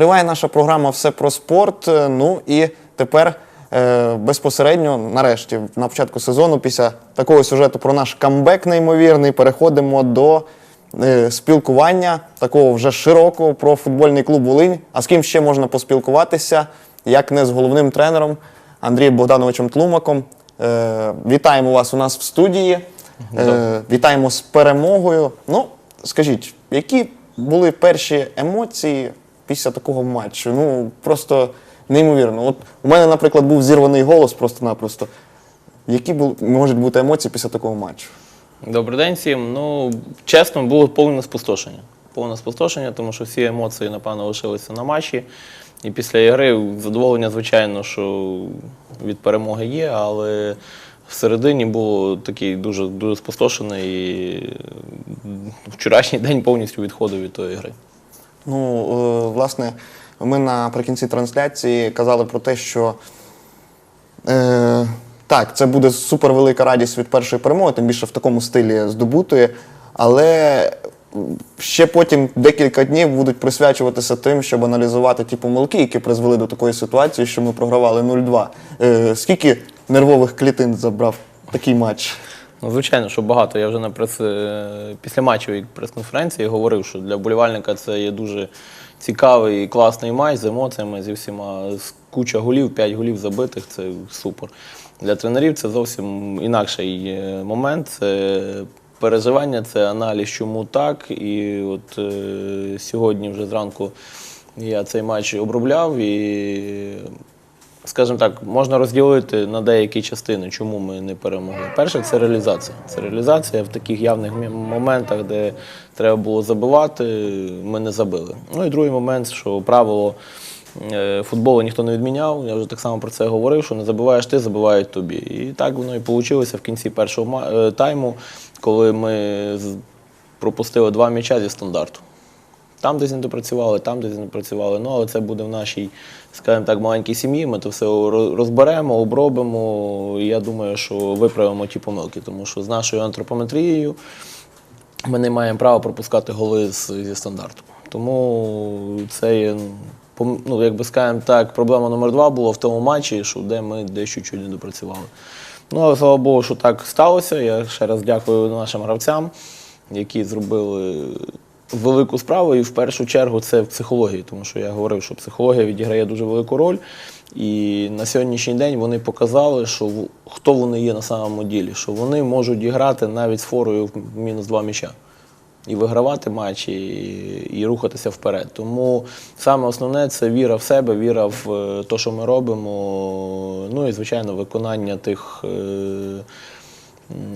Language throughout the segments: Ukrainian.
Триває наша програма Все про спорт. Е, Ну і тепер е, безпосередньо, нарешті, на початку сезону, після такого сюжету про наш камбек неймовірний, переходимо до е, спілкування такого вже широкого про футбольний клуб Волинь. А з ким ще можна поспілкуватися, як не з головним тренером Андрієм Богдановичем Тлумаком. Е, вітаємо вас у нас в студії. Е, вітаємо з перемогою. Ну, скажіть, які були перші емоції після такого матчу? Ну, просто неймовірно. От у мене, наприклад, був зірваний голос просто-напросто. Які бу- можуть бути емоції після такого матчу? Добрий день всім. Ну, чесно, було повне спустошення. Повне спустошення, тому що всі емоції, напевно, лишилися на матчі. І після ігри задоволення, звичайно, що від перемоги є, але всередині було такий дуже, дуже спустошений і вчорашній день повністю відходив від тої гри. Ну, е, власне, ми наприкінці трансляції казали про те, що е, так, це буде супервелика радість від першої перемоги, тим більше в такому стилі здобутої. Але ще потім декілька днів будуть присвячуватися тим, щоб аналізувати ті помилки, які призвели до такої ситуації, що ми програвали 0-2. Е, скільки нервових клітин забрав такий матч? Ну, звичайно, що багато. Я вже на прес е, після матчевій прес-конференції говорив, що для вболівальника це є дуже цікавий і класний матч з емоціями, зі всіма з куча голів, 5 голів забитих це супер. Для тренерів це зовсім інакший е, момент. Це переживання, це аналіз, чому так. І от е, сьогодні вже зранку я цей матч обробляв і скажімо так, можна розділити на деякі частини, чому ми не перемогли. Перше, це реалізація. Це реалізація в таких явних моментах, де треба було забивати, ми не забили. Ну і другий момент, що правило е, футболу ніхто не відміняв. Я вже так само про це говорив, що не забиваєш ти, забивають тобі. І так воно і вийшло в кінці першого е, тайму, коли ми пропустили два м'яча зі стандарту. Там десь не допрацювали, там десь не працювали. Ну, але це буде в нашій, скажімо так, маленькій сім'ї. Ми це все розберемо, обробимо. І я думаю, що виправимо ті помилки, тому що з нашою антропометрією ми не маємо права пропускати голи зі стандарту. Тому це є, ну, як би скажемо так, проблема номер два була в тому матчі, що де ми десь чуть-чуть не допрацювали. Ну, але слава Богу, що так сталося. Я ще раз дякую нашим гравцям, які зробили велику справу. І в першу чергу це в психології, тому що я говорив, що психологія відіграє дуже велику роль. І на сьогоднішній день вони показали, що хто вони є на самому ділі, що вони можуть грати навіть з форою в мінус два м'яча і вигравати матчі, і, і рухатися вперед. Тому саме основне це віра в себе, віра в те, що ми робимо. Ну і звичайно, виконання тих е,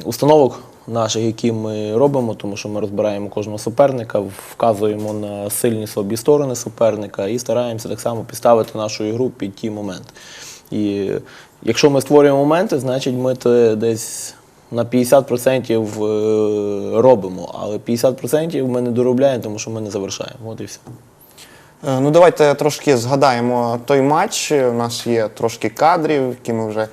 установок наших, які ми робимо, тому що ми розбираємо кожного суперника, вказуємо на сильні слабі сторони суперника і стараємося так само підставити нашу ігру під ті моменти. І якщо ми створюємо моменти, значить ми це десь на 50% е, робимо, але 50% ми не доробляємо, тому що ми не завершаємо. От і все. Е, Ну, давайте трошки згадаємо той матч. У нас є трошки кадрів, які ми вже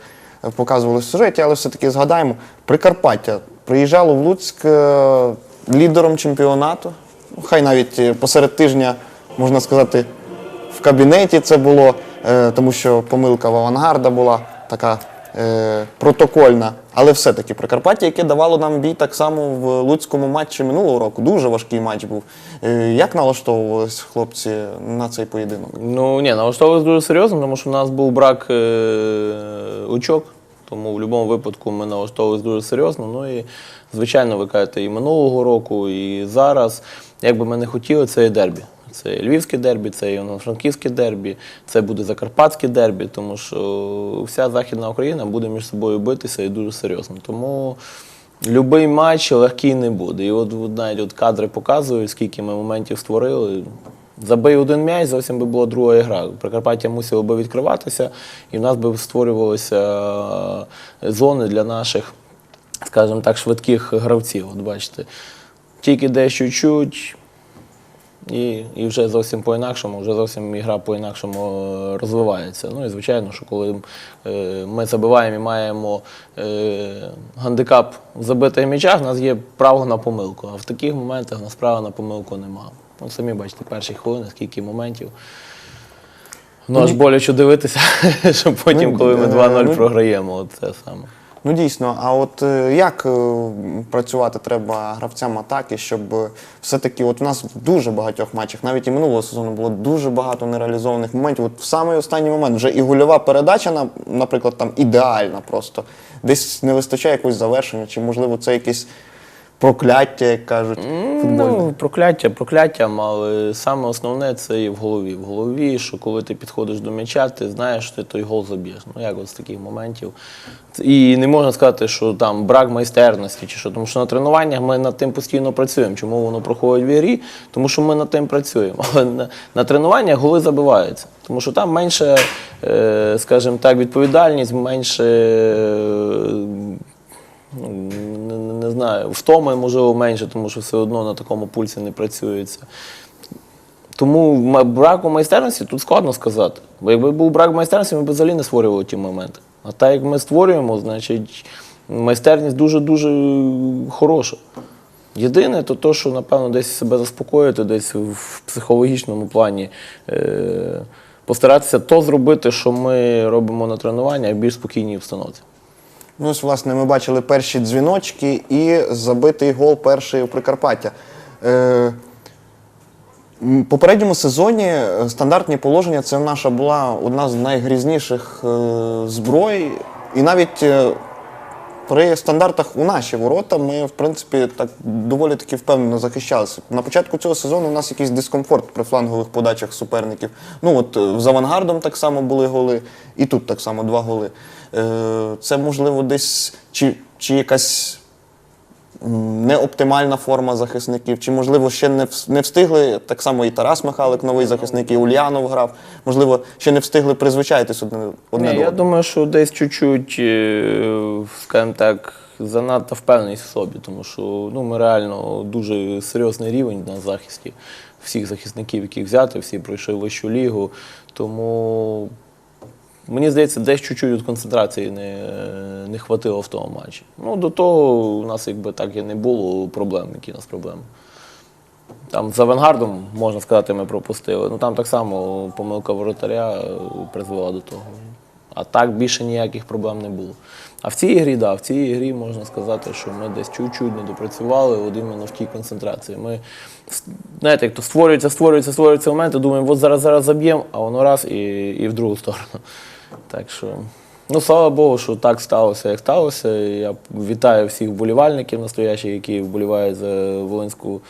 е, показували в сюжеті, але все-таки згадаємо. Прикарпаття приїжджало в Луцьк е, лідером чемпіонату. Ну, Хай навіть е, посеред тижня, можна сказати, в кабінеті це було, е, тому що помилка в авангарда була така протокольна. Але все-таки Прикарпаття, яке давало нам бій так само в луцькому матчі минулого року. Дуже важкий матч був. Як налаштовувались хлопці на цей поєдинок? Ну ні, налаштовувалися дуже серйозно, тому що у нас був брак очок. Тому в будь-якому випадку ми налаштовувалися дуже серйозно. Ну і звичайно, ви кажете, і минулого року, і зараз. Як би ми не хотіли, це є дербі. Це і львівське дербі, це і франківське дербі, це буде закарпатське дербі, тому що вся Західна Україна буде між собою битися і дуже серйозно. Тому будь-який матч легкий не буде. І от навіть от кадри показують, скільки ми моментів створили. Забий один м'яч, зовсім би була друга гра. Прикарпаття мусило би відкриватися, і в нас би створювалися е, зони для наших, скажімо так, швидких гравців. От бачите, тільки десь чуть-чуть, і, і вже зовсім по-інакшому, вже зовсім ігра по-інакшому е, розвивається. Ну і звичайно, що коли е, ми забиваємо і маємо гандикап в забитих м'ячах, у нас є право на помилку. А в таких моментах у нас права на помилку немає. Ну, самі бачите, перші хвилини, скільки моментів. Ну, аж боляче дивитися, що потім, Ну, коли ми е, 2-0 ну- програємо, от це саме. Ну дійсно, а от е, як е, працювати треба гравцям атаки, щоб е, все-таки от в нас в дуже багатьох матчах, навіть і минулого сезону було дуже багато нереалізованих моментів. От в самий останній момент вже і гольова передача, наприклад, там ідеальна просто. Десь не вистачає якогось завершення, чи можливо це якесь прокляття, як кажуть. Ну, прокляття, прокляттям, але саме основне це і в голові. В голові, що коли ти підходиш до м'яча, ти знаєш, що ти той гол заб'єш. Ну, як от з таких моментів. І не можна сказати, що там брак майстерності, чи що, тому що на тренуваннях ми над тим постійно працюємо. Чому воно проходить в ігрі? Тому що ми над тим працюємо. Але на, на тренуваннях голи забиваються. Тому що там менше, е, скажімо так, відповідальність, менше. Ну, не, не, знаю, втоми можливо менше, тому що все одно на такому пульсі не працюється. Тому браку майстерності тут складно сказати. Бо якби був брак майстерності, ми б взагалі не створювали ті моменти. А так як ми створюємо, значить майстерність дуже-дуже хороша. Єдине, то те, що, напевно, десь себе заспокоїти, десь в психологічному плані е- постаратися то зробити, що ми робимо на тренуваннях, в більш спокійній обстановці. Ну, ось, власне, ми бачили перші дзвіночки і забитий гол перший у Прикарпаття. Е, в попередньому сезоні е, стандартні положення це наша була одна з найгрізніших е, зброй. І навіть е, при стандартах у наші ворота ми, в принципі, так доволі таки впевнено захищалися. На початку цього сезону у нас якийсь дискомфорт при флангових подачах суперників. Ну от е, з авангардом так само були голи, і тут так само два голи. Е, Це можливо десь чи, чи якась неоптимальна форма захисників, чи можливо ще не не встигли. Так само і Тарас Михайлик, новий захисник, і Ульянов грав. Можливо, ще не встигли призвичаїтись одне, одне Ні, до я думаю, що десь чуть-чуть, е, скажімо так, занадто впевненість в собі, тому що ну, ми реально дуже серйозний рівень на захисті всіх захисників, яких взяти, всі пройшли вищу лігу. Тому мені здається, десь чуть-чуть от концентрації не, не хватило в тому матчі. Ну, до того у нас якби так і не було проблем, які у нас проблеми. Там з авангардом, можна сказати, ми пропустили. Ну там так само помилка воротаря е, призвела до того. А так більше ніяких проблем не було. А в цій грі, да, в цій грі можна сказати, що ми десь чуть-чуть не допрацювали от іменно в тій концентрації. Ми, знаєте, як то створюється, створюється, створюється момент, і думаємо, от зараз зараз заб'ємо, а воно раз і, і в другу сторону. Так що, ну слава Богу, що так сталося, як сталося. Я вітаю всіх вболівальників настоящих, які вболівають за Волинську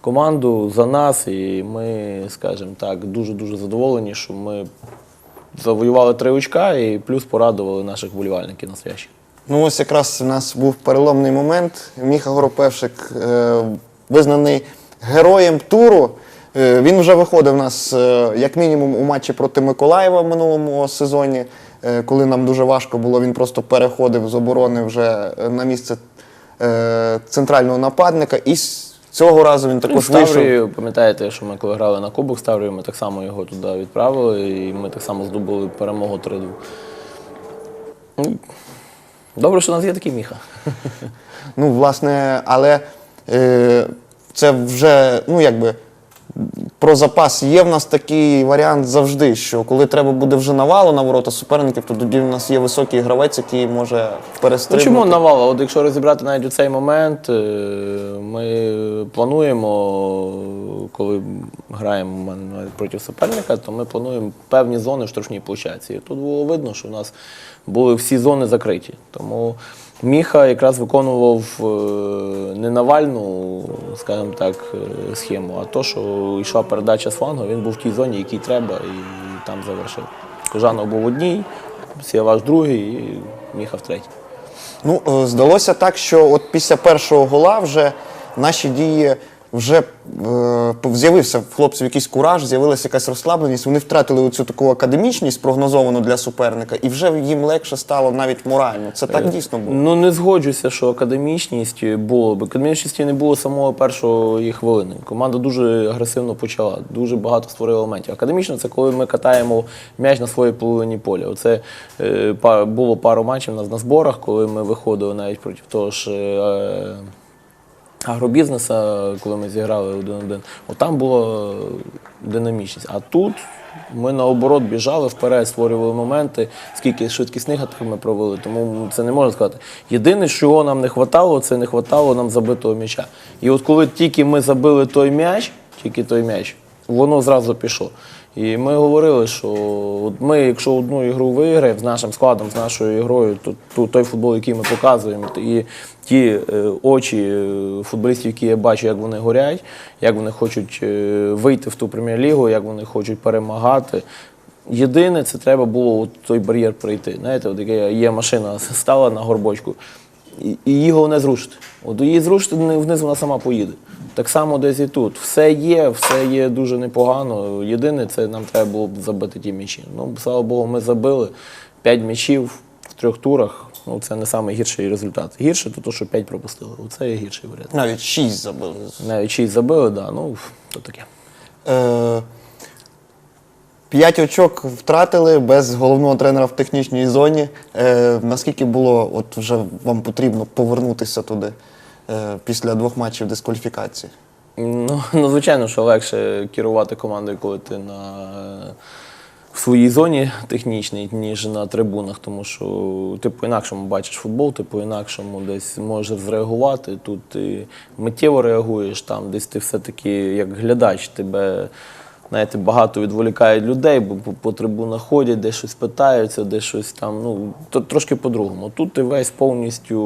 команду, за нас. І ми, скажімо так, дуже-дуже задоволені, що ми завоювали три очка і плюс порадували наших вболівальників настоящих. Ну, ось якраз у нас був переломний момент. Міха Горопевшик е, визнаний героєм туру. Е, він вже виходив у нас е, як мінімум у матчі проти Миколаєва в минулому сезоні, е, коли нам дуже важко було. Він просто переходив з оборони вже на місце центрального нападника. І цього разу він також вийшов. Пам'ятаєте, що ми коли грали на Кубок з Таврією, ми так само його туди відправили, і ми так само здобули перемогу 3-2. Ну, Добре, що у нас є такий міха. Ну, власне, але е, це вже, ну якби. Про запас є в нас такий варіант завжди, що коли треба буде вже навалу на ворота суперників, то тоді в нас є високий гравець, який може Ну, чому навала? От якщо розібрати навіть у цей момент, е, ми плануємо, коли граємо проти суперника, то ми плануємо певні зони в штрафній площадці. І тут було видно, що у нас були всі зони закриті. Тому Міха якраз виконував е, не навальну, скажімо так, е, схему, а то, що йшла передача з флангу, він був в тій зоні, якій треба, і там завершив. Кожанов був одній, Сєваш другий і Міха в третій. Ну, е, здалося так, що от після першого гола вже наші дії вже е, з'явився в хлопців якийсь кураж, з'явилася якась розслабленість. Вони втратили оцю таку академічність, прогнозовану для суперника, і вже їм легше стало навіть морально. Це так дійсно було. Ну не згоджуся, що академічність було б. Академічності не було самого першої хвилини. Команда дуже агресивно почала, дуже багато створила елементів. Академічно це коли ми катаємо м'яч на своїй половині поля. Оце е, було пару матчів у нас на зборах, коли ми виходили навіть проти того ж. Е, агробізнеса, коли ми зіграли один-один, там була динамічність. А тут ми наоборот біжали вперед, створювали моменти, скільки швидкісних атак ми провели, тому це не можна сказати. Єдине, чого нам не вистачало, це не вистачало нам забитого м'яча. І от коли тільки ми забили той м'яч, тільки той м'яч, воно зразу пішло. І ми говорили, що ми, якщо одну ігру виграємо з нашим складом, з нашою ігрою, то, то той футбол, який ми показуємо, і ті е, очі е, футболістів, які я бачу, як вони горять, як вони хочуть е, вийти в ту прем'єр-лігу, як вони хочуть перемагати. Єдине, це треба було от той бар'єр пройти. Знаєте, от є машина стала на горбочку, і, її головне зрушити. От її зрушити вниз вона сама поїде. Так само десь і тут. Все є, все є дуже непогано. Єдине, це нам треба було б забити ті м'ячі. Ну, слава Богу, ми забили 5 м'ячів в трьох турах. Ну, це не найгірший результат. Гірше то, то що 5 пропустили. Оце є гірший варіант. Навіть шість забили. Навіть 6 забили, да, ну то таке. Е, П'ять очок втратили без головного тренера в технічній зоні. Е, наскільки було от вже вам потрібно повернутися туди е, після двох матчів дискваліфікації? Ну, ну, звичайно, що легше керувати командою, коли ти на, в своїй зоні технічній, ніж на трибунах, тому що ти по-інакшому бачиш футбол, ти по-інакшому десь можеш зреагувати. Тут ти миттєво реагуєш, там десь ти все-таки як глядач, тебе. Знаєте, багато відволікають людей, бо по, трибунах ходять, де щось питаються, де щось там. Ну, то, трошки по-другому. Тут ти весь повністю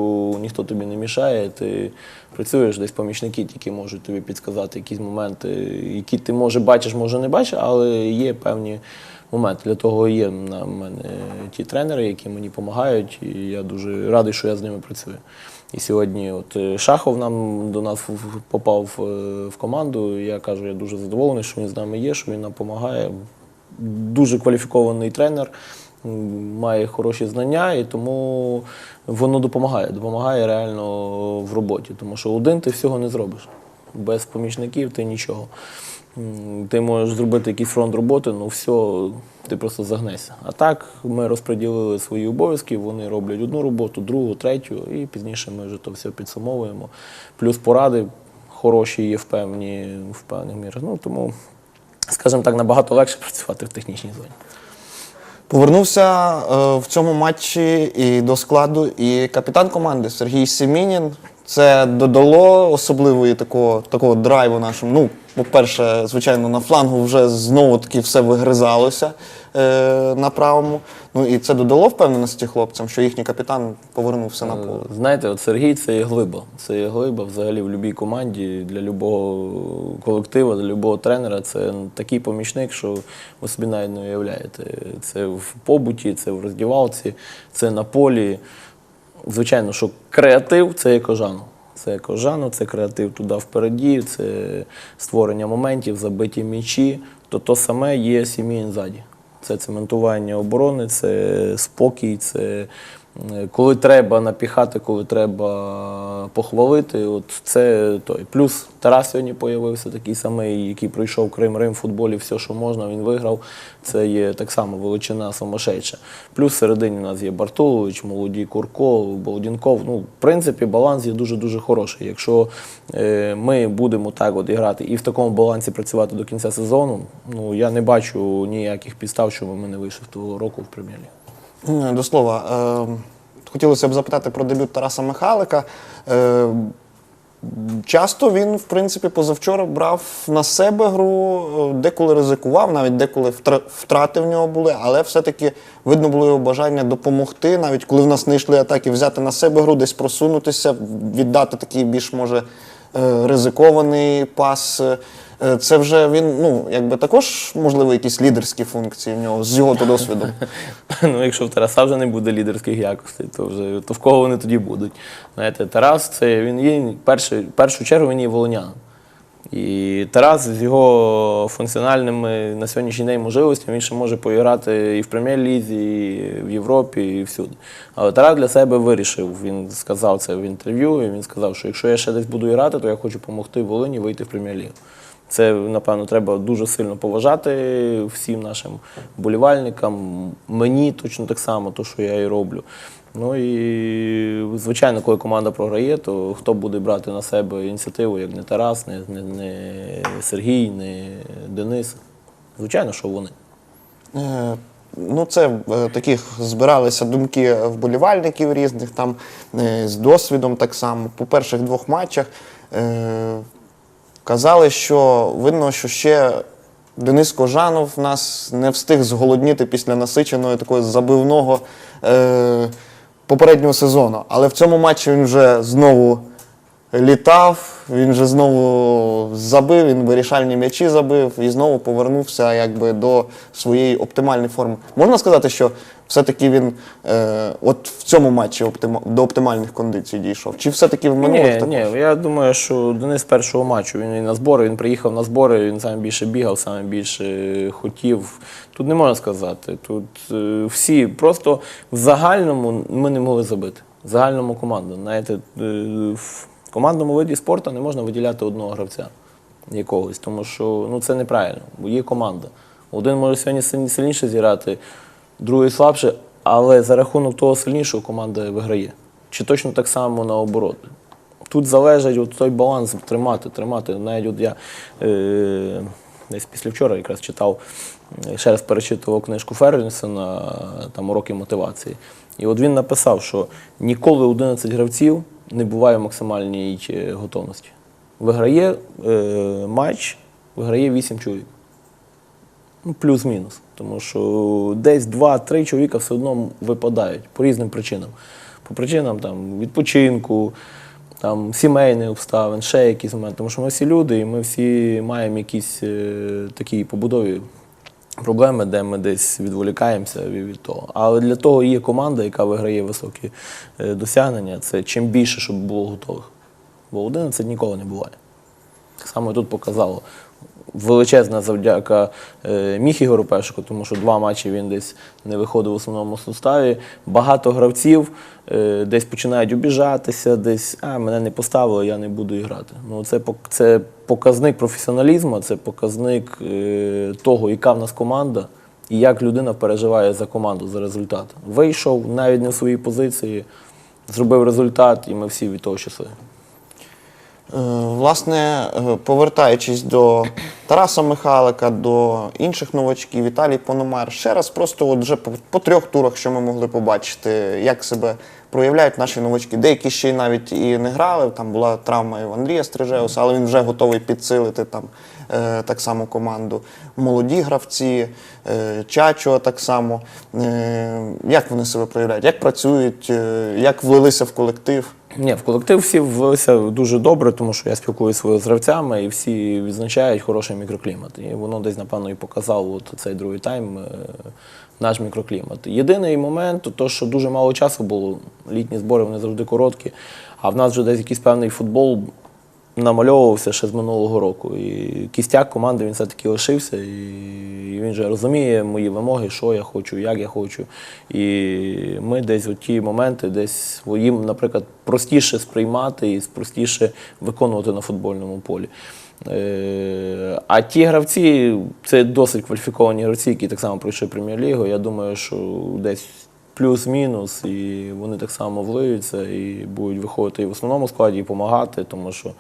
ніхто тобі не мішає. Ти працюєш, десь помічники тільки можуть тобі підказати якісь моменти, які ти може бачиш, може не бачиш, але є певні моменти. Для того є на мене ті тренери, які мені допомагають, і я дуже радий, що я з ними працюю. І сьогодні от е, Шахов нам до нас попав е, в команду. Я кажу, я дуже задоволений, що він з нами є, що він нам допомагає. Дуже кваліфікований тренер, має хороші знання, і тому воно допомагає. Допомагає реально в роботі. Тому що один ти всього не зробиш. Без помічників ти нічого. Ти можеш зробити якийсь фронт роботи, ну все, ти просто загнешся. А так ми розподілили свої обов'язки, вони роблять одну роботу, другу, третю, і пізніше ми вже то все підсумовуємо. Плюс поради хороші є в певні в певних мірах. Ну тому, скажімо так, набагато легше працювати в технічній зоні. Повернувся е, в цьому матчі і до складу і капітан команди Сергій Семінін. Це додало особливої такого, такого драйву нашому. Ну, по-перше, звичайно, на флангу вже знову таки все вигризалося е, на правому. Ну і це додало впевненості хлопцям, що їхній капітан повернувся на поле. Знаєте, от Сергій це є глиба. Це є глиба взагалі в будь-якій команді для будь-якого колективу, для будь-якого тренера. Це такий помічник, що ви собі навіть не уявляєте. Це в побуті, це в роздівалці, це на полі. Звичайно, що креатив це є кожану. Це кожану, це креатив туди впереді, це створення моментів, забиті м'ячі. То то саме є сім'ї ззаді. Це цементування оборони, це спокій, це коли треба напіхати, коли треба похвалити. От це той. Плюс Тарас сьогодні появився такий самий, який пройшов Крим Рим в футболі, все, що можна, він виграв. Це є так само величина самошедша. Плюс всередині у нас є Бартулович, молоді Курко, Болдінков. Ну, в принципі, баланс є дуже-дуже хороший. Якщо е, ми будемо так от грати і в такому балансі працювати до кінця сезону, ну я не бачу ніяких підстав, щоб ми не вийшли того року в прем'єр-лігу. М, До слова, е, хотілося б запитати про дебют Тараса Михайлика. Е, часто він, в принципі, позавчора брав на себе гру, е, деколи ризикував, навіть деколи втрати в нього були, але все-таки видно було його бажання допомогти, навіть коли в нас не йшли атаки, взяти на себе гру, десь просунутися, віддати такий більш може е, ризикований пас. Е, Це вже він, ну, якби також, можливо, якісь лідерські функції в нього з його то досвідом. Ну, якщо в Тараса вже не буде лідерських якостей, то вже то в кого вони тоді будуть? Знаєте, Тарас це він є перший, в першу чергу він є волонян. І Тарас з його функціональними на сьогоднішній день можливостями він ще може поіграти і в прем'єр-лізі, і в Європі, і всюди. Але Тарас для себе вирішив, він сказав це в інтерв'ю, і він сказав, що якщо я ще десь буду грати, то я хочу допомогти Волині вийти в прем'єр-лігу. Це, напевно, треба дуже сильно поважати всім нашим болівальникам, мені точно так само, то, що я і роблю. Ну і звичайно, коли команда програє, то хто буде брати на себе ініціативу, як не Тарас, не, не, не Сергій, не Денис. Звичайно, що вони. Е, Ну, це е, таких збиралися думки вболівальників різних там е, з досвідом так само. По перших двох матчах казали, що видно, що ще Денис Кожанов в нас не встиг зголодніти після насиченої такого забивного е, попереднього сезону. Але в цьому матчі він вже знову літав, він вже знову забив, він вирішальні м'ячі забив і знову повернувся якби до своєї оптимальної форми. Можна сказати, що все-таки він е, от в цьому матчі оптима, до оптимальних кондицій дійшов? Чи все-таки в минулих Ні, також? ні, я думаю, що Денис першого матчу він і на збори, він приїхав на збори, він саме більше бігав, саме більше хотів. Тут не можна сказати. Тут е, всі просто в загальному ми не могли забити. В загальному команду. Знаєте, е, в командному виді спорту не можна виділяти одного гравця якогось, тому що ну, це неправильно, бо є команда. Один може сьогодні сильніше зіграти, другий слабше, але за рахунок того сильнішого команда виграє. Чи точно так само наоборот. Тут залежить от той баланс тримати, тримати. Навіть от я е, десь після вчора якраз читав, е, ще раз перечитував книжку Фернсона, там уроки мотивації. І от він написав, що ніколи 11 гравців не буває в максимальній готовності. Виграє е, матч, виграє 8 чоловік. Ну, плюс-мінус. Тому що десь два-три чоловіка все одно випадають по різним причинам. По причинам там, відпочинку, там, сімейних обставин, ще якісь моменти. Тому що ми всі люди, і ми всі маємо якісь е, такі побудові проблеми, де ми десь відволікаємося від того. Але для того є команда, яка виграє високі е, досягнення. Це чим більше, щоб було готових. Бо 11 ніколи не буває. Само тут показало. Величезна завдяка е, Міхі Горопешку, тому що два матчі він десь не виходив в основному составі. Багато гравців е, десь починають обіжатися, десь а мене не поставили, я не буду грати. Ну це це показник професіоналізму, це показник е, того, яка в нас команда і як людина переживає за команду, за результат. Вийшов навіть не в своїй позиції, зробив результат, і ми всі від того щасливі. Е, Власне, е, повертаючись до Тараса Михайлика, до інших новачків, Віталій Пономар, ще раз просто от вже по, трьох турах, що ми могли побачити, як себе проявляють наші новачки. Деякі ще й навіть і не грали. Там була травма і в Андрія Стрижеуса, але він вже готовий підсилити там е, так само команду. Молоді гравці, Чачо так само. Як вони себе проявляють? Як працюють, як влилися в колектив? Ні, в колектив всі ввелися дуже добре, тому що я спілкуюся з гравцями, і всі відзначають хороший мікроклімат. І воно десь, напевно, і показало от цей другий тайм е, наш мікроклімат. Єдиний момент, то, то, що дуже мало часу було, літні збори вони завжди короткі, а в нас вже десь якийсь певний футбол намальовувався ще з минулого року. І кістяк команди він все-таки лишився, і він вже розуміє мої вимоги, що я хочу, як я хочу. І ми десь у ті моменти, десь їм, наприклад, простіше сприймати і простіше виконувати на футбольному полі. Е, А ті гравці, це досить кваліфіковані гравці, які так само пройшли прем'єр-лігу. Я думаю, що десь плюс-мінус, і вони так само влиються і будуть виходити і в основному складі, і допомагати, тому що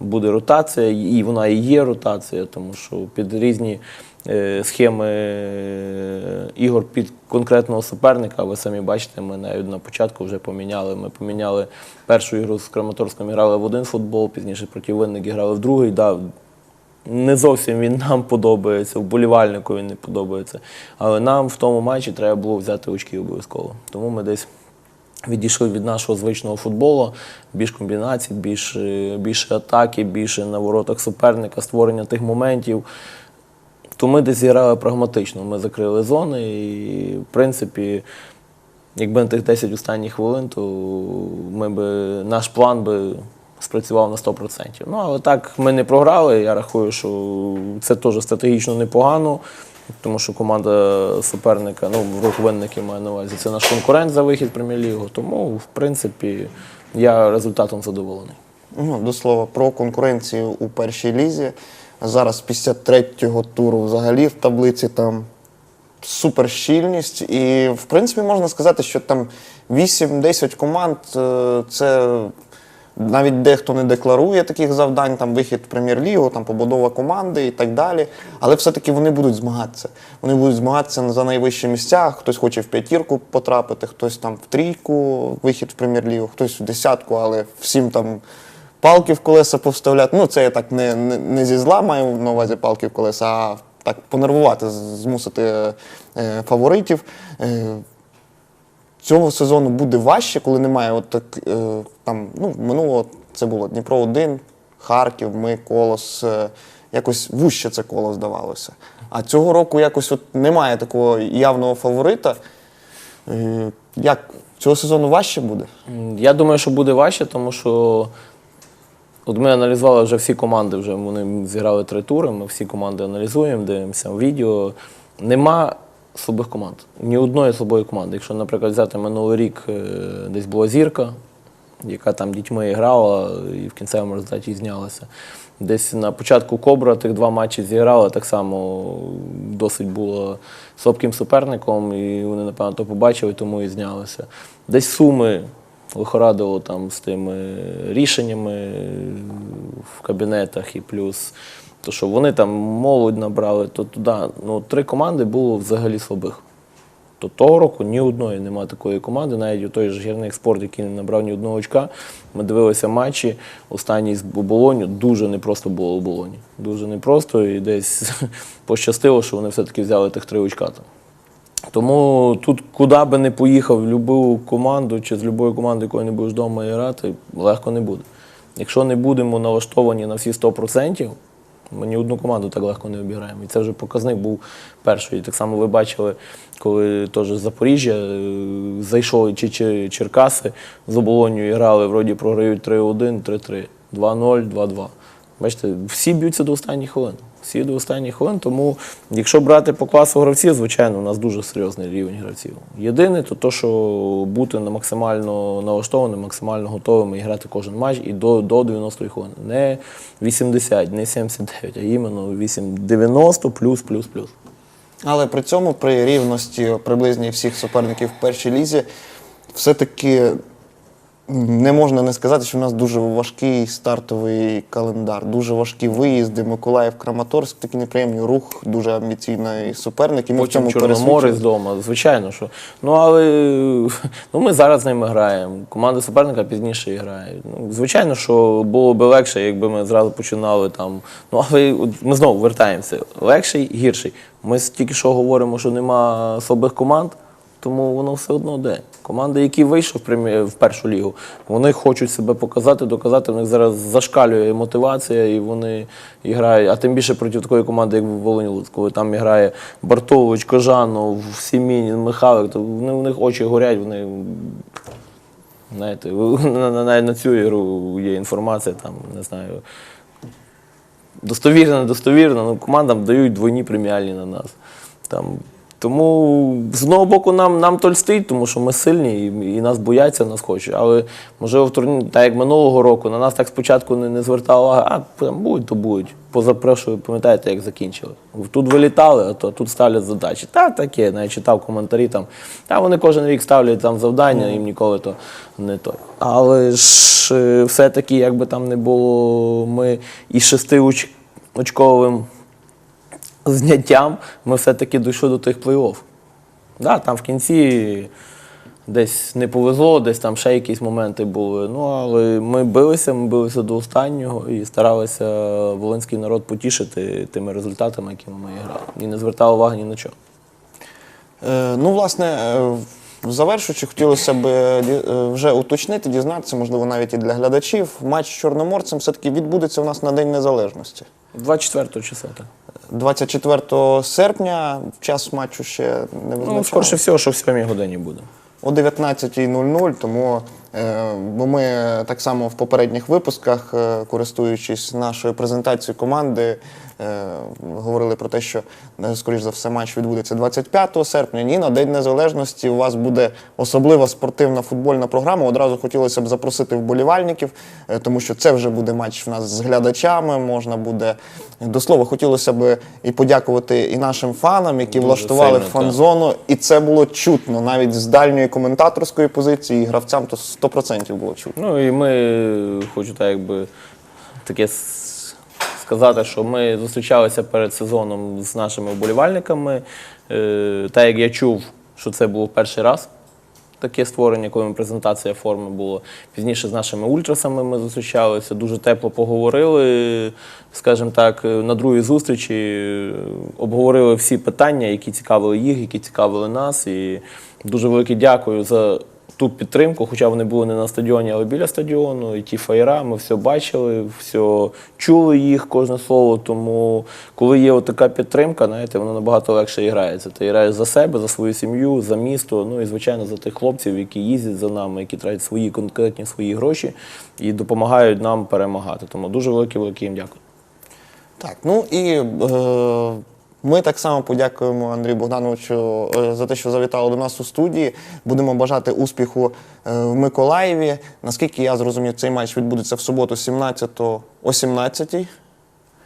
буде ротація, і вона і є ротація, тому що під різні е, схеми е, ігор під конкретного суперника, ви самі бачите, ми навіть на початку вже поміняли. Ми поміняли першу ігру з Краматорськом, грали в один футбол, пізніше проти Винники грали в другий. Да, не зовсім він нам подобається, вболівальнику він не подобається. Але нам в тому матчі треба було взяти очки обов'язково. Тому ми десь відійшли від нашого звичного футболу, більш комбінацій, більш, е, більше атаки, більше на воротах суперника, створення тих моментів. То ми десь зіграли прагматично. Ми закрили зони і, в принципі, якби на тих 10 останніх хвилин, то ми би, наш план би спрацював на 100%. Ну, але так ми не програли. Я рахую, що це теж стратегічно непогано, тому що команда суперника, ну, рух винники маю на увазі, це наш конкурент за вихід прем'єр-лігу. Тому, в принципі, я результатом задоволений. Ну, до слова про конкуренцію у першій лізі. Зараз після третього туру взагалі в таблиці там супер щільність. І, в принципі, можна сказати, що там 8-10 команд е, це навіть дехто не декларує таких завдань, там вихід в прем'єр-лігу, там побудова команди і так далі. Але все-таки вони будуть змагатися. Вони будуть змагатися за найвищі місця. Хтось хоче в п'ятірку потрапити, хтось там в трійку, вихід в прем'єр-лігу, хтось в десятку, але всім там. Палки в колеса повставляти. Ну, це я так не, не, не зі зла маю на увазі палки в колеса, а так понервувати, змусити е, фаворитів. Е, цього сезону буде важче, коли немає от так, е, там, ну, минулого це було Дніпро 1, Харків, ми, Колос. Е, якось вужче це коло здавалося. А цього року якось от немає такого явного фаворита. Е, як цього сезону важче буде? Я думаю, що буде важче, тому що от ми аналізували вже всі команди, вже вони зіграли три тури, ми всі команди аналізуємо, дивимося відео. Нема слабих команд. Ні одної слабої команди. Якщо, наприклад, взяти минулий рік, е, десь була зірка, яка там дітьми грала і в кінцевому результаті знялася. Десь на початку Кобра тих два матчі зіграла, так само досить було слабким суперником, і вони, напевно, то побачили, тому і знялися. Десь суми лихорадило там з тими рішеннями в кабінетах і плюс. То, що вони там молодь набрали, то туди ну, три команди було взагалі слабих. То того року ні одної немає такої команди, навіть у той же гірник спорт, який не набрав ні одного очка. Ми дивилися матчі. Останній з оболоню дуже непросто було оболоні. Дуже непросто і десь пощастило, що вони все-таки взяли тих три очка там. Тому тут, куди би не поїхав, в будь-яку команду чи з будь-якої команди, якої не будеш вдома грати, легко не буде. Якщо не будемо налаштовані на всі 100%, ми ні одну команду так легко не обіграємо. І це вже показник був перший. Так само ви бачили, коли теж Запоріжжя е, зайшов чи, чи Черкаси з оболонню грали, вроді програють 3-1, 3-3, 2-0, 2-2. Бачите, всі б'ються до останніх хвилин. Всі до останніх хвилин. Тому, якщо брати по класу гравців, звичайно, у нас дуже серйозний рівень гравців. Єдине, то то, що бути максимально налаштованим, максимально готовим і грати кожен матч і до, до 90-ї хвилини. Не 80, не 79, а іменно 8, 90 плюс, плюс, плюс. Але при цьому, при рівності приблизній всіх суперників в першій лізі, все-таки не можна не сказати, що в нас дуже важкий стартовий календар, дуже важкі виїзди. Миколаїв, Краматорськ, такі неприємні рух, дуже амбіційний суперник. І ми в Потім цьому Чорноморець вдома, звичайно, що. Ну але ну, ми зараз з ними граємо. Команда суперника пізніше грає. Ну, звичайно, що було б легше, якби ми зразу починали там. Ну, але ми знову вертаємося. Легший, гірший. Ми тільки що говоримо, що нема слабих команд, тому воно все одно де. Команди, які вийшли в, першу лігу, вони хочуть себе показати, доказати. В них зараз зашкалює мотивація, і вони грають. А тим більше проти такої команди, як Волинь Луцьк, коли там грає Бартович, Кожанов, Сімінін, Михайлик, то вони, у них очі горять, вони. Знаєте, на- на- навіть на цю ігру є інформація, там, не знаю, достовірна, недостовірна, ну, командам дають двойні преміальні на нас. Там, тому з одного боку нам, нам то льстить, тому що ми сильні і, і нас бояться, нас хочуть. Але можливо в турні, так як минулого року, на нас так спочатку не, не звертали уваги, а там будуть, то будуть. Позапрошу, пам'ятаєте, як закінчили. Тут вилітали, а то тут ставлять задачі. Та таке, навіть читав коментарі там. Та вони кожен рік ставлять там завдання, їм ніколи то не то. Але ж е, все-таки, як би там не було, ми із шести оч- очковим зняттям ми все-таки дійшли до тих плей-офф. Да, там в кінці десь не повезло, десь там ще якісь моменти були. Ну, але ми билися, ми билися до останнього і старалися волинський народ потішити тими результатами, якими ми грали. І не звертали уваги ні на що. Е, ну, власне, е, завершуючи, хотілося б е, вже уточнити, дізнатися, можливо, навіть і для глядачів. Матч з Чорноморцем все-таки відбудеться у нас на День Незалежності. 24 числа. Так. 24 серпня, час матчу ще не Ну, скорше всього, що в 7 годині буде. О 19.00, тому Е, Бо ми так само в попередніх випусках, е, користуючись нашою презентацією команди, говорили про те, що е, скоріш за все матч відбудеться 25 серпня. Ні, на День Незалежності у вас буде особлива спортивна футбольна програма. Одразу хотілося б запросити вболівальників, е, тому що це вже буде матч в нас з глядачами. Можна буде до слова, хотілося б і подякувати і нашим фанам, які Дуже влаштували сильно, фан зону, і це було чутно навіть з дальньої коментаторської позиції. І гравцям то 100% було чутно. Ну і ми хочу так якби таке сказати, що ми зустрічалися перед сезоном з нашими вболівальниками. Е, Та як я чув, що це було перший раз. Таке створення, коли презентація форми було пізніше з нашими ультрасами. Ми зустрічалися, дуже тепло поговорили. Скажімо так, на другій зустрічі е, обговорили всі питання, які цікавили їх, які цікавили нас. І дуже велике дякую за ту підтримку, хоча вони були не на стадіоні, але біля стадіону, і ті фаєра, ми все бачили, все чули їх, кожне слово. Тому, коли є така підтримка, знаєте, воно набагато легше грається. Ти граєш за себе, за свою сім'ю, за місто, ну і звичайно за тих хлопців, які їздять за нами, які тратять свої конкретні свої гроші і допомагають нам перемагати. Тому дуже велике, велике їм дякую. Так, ну і е, ми так само подякуємо Андрію Богдановичу е, за те, що завітали до нас у студії. Будемо бажати успіху е, в Миколаєві. Наскільки я зрозумів, цей матч відбудеться в суботу, 17 о 17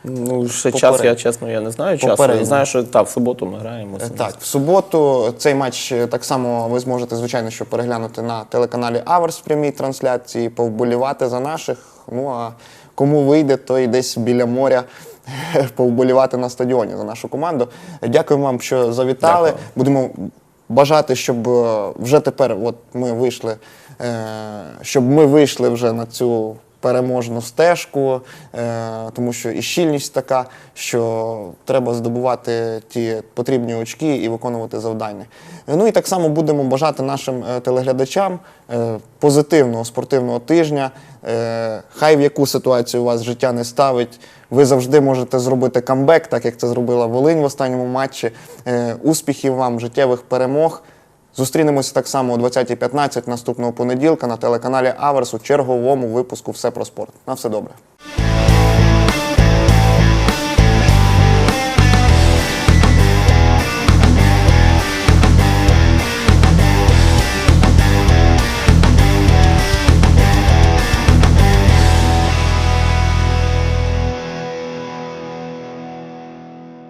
Ну, ще час, я чесно, я не знаю часу. Я знаю, що так, в суботу ми граємо. Е, Так, в суботу цей матч так само ви зможете, звичайно, що переглянути на телеканалі Аверс в прямій трансляції, повболівати за наших. Ну а кому вийде, той десь біля моря повболівати на стадіоні за нашу команду. Дякую вам, що завітали. Дякую. Будемо бажати, щоб е, вже тепер, от ми вийшли, е, щоб ми вийшли вже на цю переможну стежку, е, тому що і щільність така, що треба здобувати ті потрібні очки і виконувати завдання. Ну і так само будемо бажати нашим е, телеглядачам е, позитивного спортивного тижня. Хай в яку ситуацію вас життя не ставить. Ви завжди можете зробити камбек, так як це зробила Волинь в останньому матчі. Успіхів вам, життєвих перемог. Зустрінемося так само о 20.15 наступного понеділка на телеканалі Аверс у черговому випуску Все про спорт. На все добре.